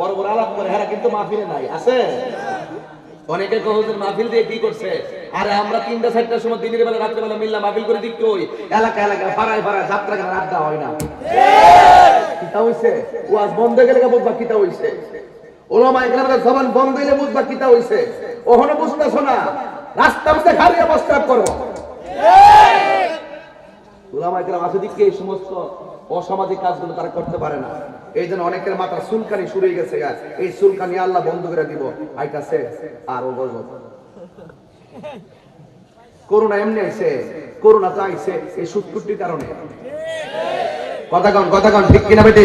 বড় বড় আলাপ করে কিন্তু মাহফিলে নাই, আছে? অনেকে কহুজুর মাহফিল দিয়ে কি করছে? আরে আমরা তিনটা, চারটার সময় দিনের বেলা রাত্রে বেলা মিললাম মাহফিল করে এলাকা এলাকা ফাড়ায় ফাড়ায় যাত্রা হয় না। কিতা হইছে? ওয়াজ বন্ধ গেলে কিতা হইছে? ওলামা বন্ধ হইলে বুঝবা কিতা হইছে? ওহনো বুঝতেছো না? রাস্তা বুঝতে খালিয়া প্রস্তাব করো। ওলামা একরাম আছে দিকে এই সমস্ত অসামাজিক কাজগুলো তারা করতে পারে না। এই জন্য অনেকের মাথা সুলকানি শুরু হয়ে গেছে এই সুলকানি আল্লাহ বন্ধ করে দিব। আইটা সে আর ও গজব। করোনা এমনি আইছে করোনা চাইছে এই সুটকুটির কারণে। কথা কন কথা কন, ঠিক কিনা বেটে?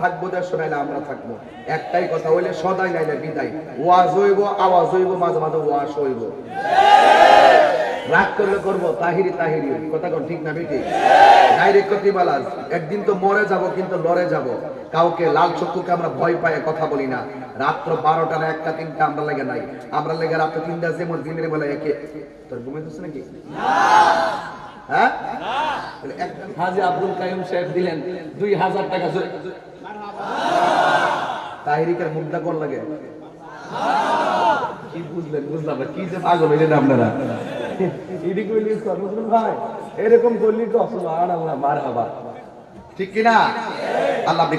থাকব দেড়শো নাইলে আমরা থাকব। একটাই কথা হইলে সদাই নাইলে বিদায়। ওয়াজ হইব আওয়াজ হইব মাঝে মাঝে ওয়াজ হইব। রাগ করলে করব তাহিরি তাহিরি। কথা কোন ঠিক না বেটি? ডাইরেক্ট কতি বালাজ। একদিন তো মরে যাব কিন্তু লড়ে যাব। কাউকে লাল চক্ষুকে আমরা ভয় পাই কথা বলি না। রাত্র বারোটা না একটা তিনটা আমরা লেগে নাই। আমরা লেগে রাত্র তিনটা যেমন দিনের বেলা একে তোর ঘুমাইতেছে নাকি? হ্যাঁ? হাজি আব্দুল কাইম সাহেব দিলেন দুই হাজার টাকা তাহিরিকের মুদ্রা কোন লাগে? কি বুঝলেন, বুঝলাম কি যে পাগল হইলেন আপনারা।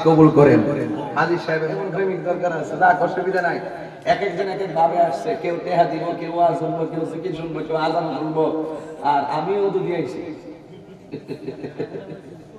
কবুল দরকার আছে। না অসুবিধা নাই। এক একজন এক এক আসছে। কেউ দিব, কেউ শুনব কেউ শুনব কেউ শুনব। আর আমিও তো দিয়েছি ハハハハ!